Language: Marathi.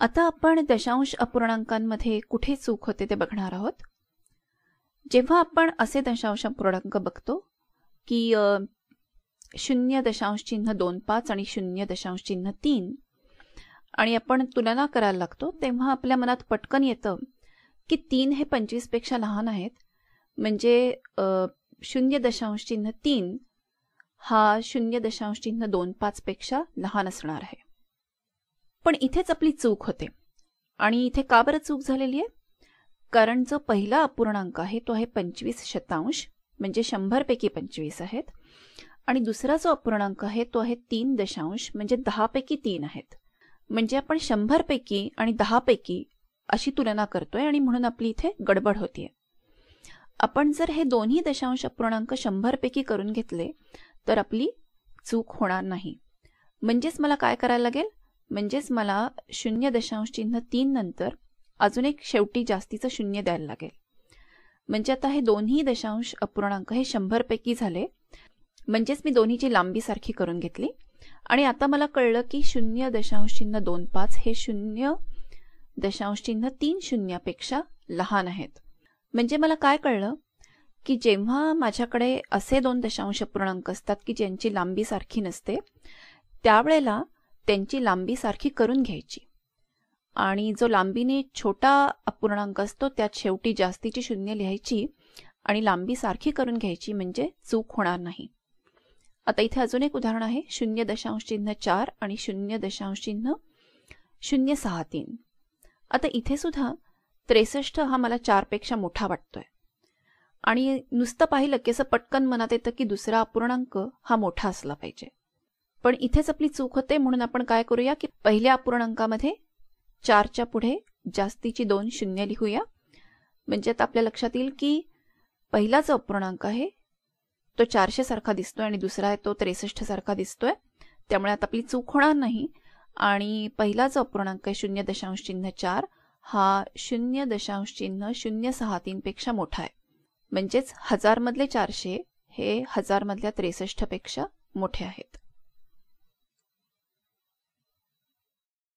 आता आपण दशांश अपूर्णांकांमध्ये कुठे चूक होते ते बघणार आहोत? जेव्हा आपण असे दशांश अपूर्णांक बघतो की शून्य दशांश चिन्ह दोन पाच आणि शून्य दशांश चिन्ह तीन आणि आपण तुलना करायला लागतो तेव्हा आपल्या मनात पटकन येतं की तीन हे पंचवीसपेक्षा लहान आहेत. म्हणजे शून्य दशांश चिन्ह तीन हा शून्य दशांश चिन्ह दोन पाचपेक्षा लहान असणार आहे. पण इथेच आपली चूक होते. आणि इथे का बरं चूक झालेली आहे? कारण जो पहिला अपूर्णांक आहे तो आहे पंचवीस शतांश म्हणजे शंभरपैकी पंचवीस आहेत. आणि दुसरा जो अपूर्णांक आहे तो आहे तीन दशांश म्हणजे दहापैकी तीन आहेत. म्हणजे आपण शंभरपैकी आणि दहापैकी अशी तुलना करतोय आणि म्हणून आपली इथे गडबड होतीये. आपण जर हे दोन्ही दशांश अपूर्णांक शंभरपैकी करून घेतले तर आपली चूक होणार नाही. म्हणजेच मला काय करायला लागेल? म्हणजेच मला शून्य दशांश चिन्ह तीन नंतर अजून एक शेवटी जास्तीचं शून्य द्यायला लागेल. म्हणजे आता हे दोन्ही दशांश अपूर्णांक हे शंभरपैकी झाले. म्हणजेच मी दोन्हीची लांबी सारखी करून घेतली. आणि आता मला कळलं की शून्य दशांश चिन्ह दोन पाच हे शून्य दशांश चिन्ह तीन शून्यापेक्षा लहान आहेत. म्हणजे मला काय कळलं? की जेव्हा माझ्याकडे असे दोन दशांश अपूर्णांक असतात की ज्यांची लांबी सारखी नसते त्यावेळेला त्यांची लांबी सारखी करून घ्यायची. आणि जो लांबीने छोटा अपूर्णांक असतो त्यात शेवटी जास्तीची शून्य लिहायची आणि लांबी सारखी करून घ्यायची म्हणजे चूक होणार नाही. आता इथे अजून एक उदाहरण आहे. शून्य दशांश चिन्ह चार आणि शून्य दशांश चिन्ह शून्य सहा तीन. आता इथे सुद्धा त्रेसष्ट हा मला चारपेक्षा मोठा वाटतोय. आणि नुसतं पाहिलं की असं पटकन मनात येतं की दुसरा अपूर्णांक हा मोठा असला पाहिजे. पण इथेच आपली चूक होते म्हणून आपण काय करूया की पहिल्या अपूर्णांकामध्ये चारच्या पुढे जास्तीची दोन शून्य लिहूया. म्हणजे आता आपल्या लक्षात येईल की पहिला जो अपूर्णांक आहे तो चारशे सारखा दिसतोय आणि दुसरा आहे तो त्रेसष्ट सारखा दिसतोय. त्यामुळे आता आपली चूक होणार नाही. आणि पहिला जो अपूर्णांक आहे शून्य दशांश चिन्ह चार हा शून्य दशांश चिन्ह शून्य सहा तीन पेक्षा मोठा आहे. म्हणजेच हजारमधले चारशे हे हजारमधल्या त्रेसष्टपेक्षा मोठे आहेत.